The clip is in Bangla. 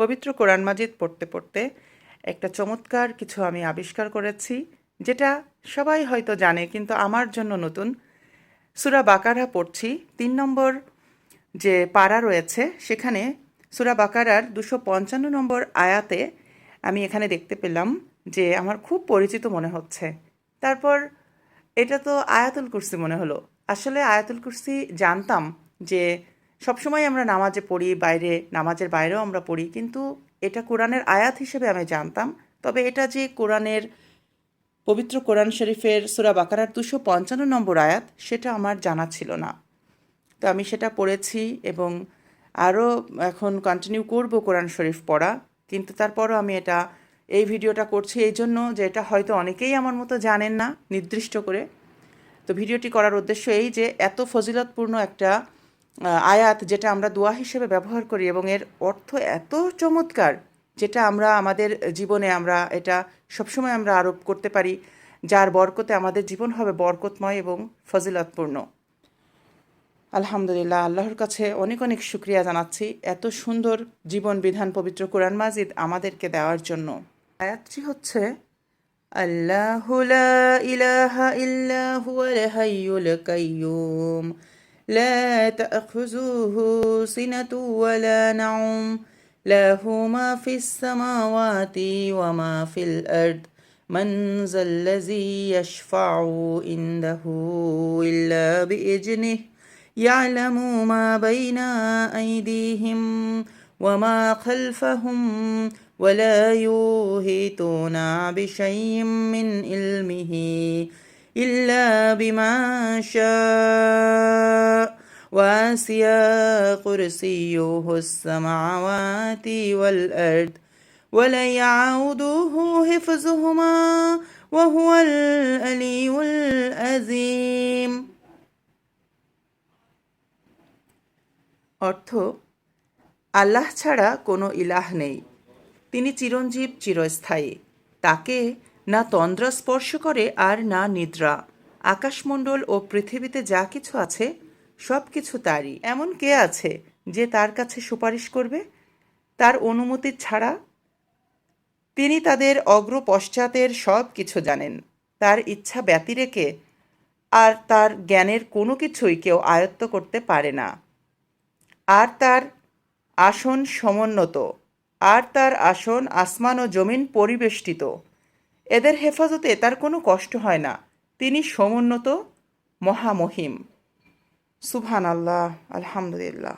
পবিত্র কোরআন মাজিদ পড়তে পড়তে একটা চমৎকার কিছু আমি আবিষ্কার করেছি, যেটা সবাই হয়তো জানে, কিন্তু আমার জন্য নতুন। সুরা বাকারা পড়ছি। তিন নম্বর যে পাড়া রয়েছে, সেখানে সুরা বাকারার দুশো পঞ্চান্ন নম্বর আয়াতে আমি এখানে দেখতে পেলাম যে আমার খুব পরিচিত মনে হচ্ছে। তারপর এটা তো আয়াতুল কুরসি মনে হলো। আসলে আয়াতুল কুরসি জানতাম যে সবসময় আমরা নামাজে পড়ি, বাইরে, নামাজের বাইরেও আমরা পড়ি, কিন্তু এটা কোরআনের আয়াত হিসেবে আমি জানতাম। তবে এটা যে কোরআনের পবিত্র কোরআন শরীফের সুরা বাকারার দুশো পঞ্চান্ন নম্বর আয়াত, সেটা আমার জানা ছিল না। তো আমি সেটা পড়েছি এবং আরও এখন কন্টিনিউ করব কোরআন শরীফ পড়া, কিন্তু তারপরও আমি এটা, এই ভিডিওটা করছি এই জন্য যে এটা হয়তো অনেকেই আমার মতো জানেন না, নির্দিষ্ট করে। তো ভিডিওটি করার উদ্দেশ্য এই যে এত ফজিলতপূর্ণ একটা আয়াত যেটা আমরা দোয়া হিসেবে ব্যবহার করি এবং এর অর্থ এত চমৎকার যেটা আমরা আমাদের জীবনে আমরা এটা সবসময় আমরা আরোপ করতে পারি, যার বরকতে আমাদের জীবন হবে বরকতময় এবং ফজিলতপূর্ণ। আলহামদুলিল্লাহ, আল্লাহর কাছে অনেক অনেক শুক্রিয়া জানাচ্ছি এত সুন্দর জীবন বিধান পবিত্র কোরআন মাজিদ আমাদেরকে দেওয়ার জন্য। আয়াতটি হচ্ছে, আল্লাহ ইলাহা ইল্লা হুয়াল হাইয়ুল কাইয়ুম। لا تأخذه سنة ولا نعم. له ما في السماوات وما في الأرض. من ذا الذي يشفع عنده إلا بإذنه. يعلم ما بين أيديهم وما خلفهم ولا يوهتون بشيء من علمه. إلا بما شاء واسع كرسيه السماوات والأرض ولا يعوده حفظهما وهو العلي العظيم অর্থ আল্লাহ ছাড়া কোনো ইলাহ নেই তিনি চিরঞ্জীব চিরস্থায়ী তাকে না তন্দ্রা স্পর্শ করে আর না নিদ্রা। আকাশমণ্ডল ও পৃথিবীতে যা কিছু আছে, সব কিছু তারই। এমন কে আছে যে তার কাছে সুপারিশ করবে? তার অনুমতি ছাড়া তিনি তাদের অগ্র পশ্চাতের সব কিছু জানেন। তার ইচ্ছা ব্যতি রেখে আর তার জ্ঞানের কোনো কিছুই কেউ আয়ত্ত করতে পারে না। আর তার আসন সমুন্নত। আর তার আসন আসমান ও জমিন পরিবেষ্টিত। এদের হেফাজতে তার কোনো কষ্ট হয় না। তিনি সমুন্নত মহামহিম। সুবহান আল্লাহ আলহামদুলিল্লাহ।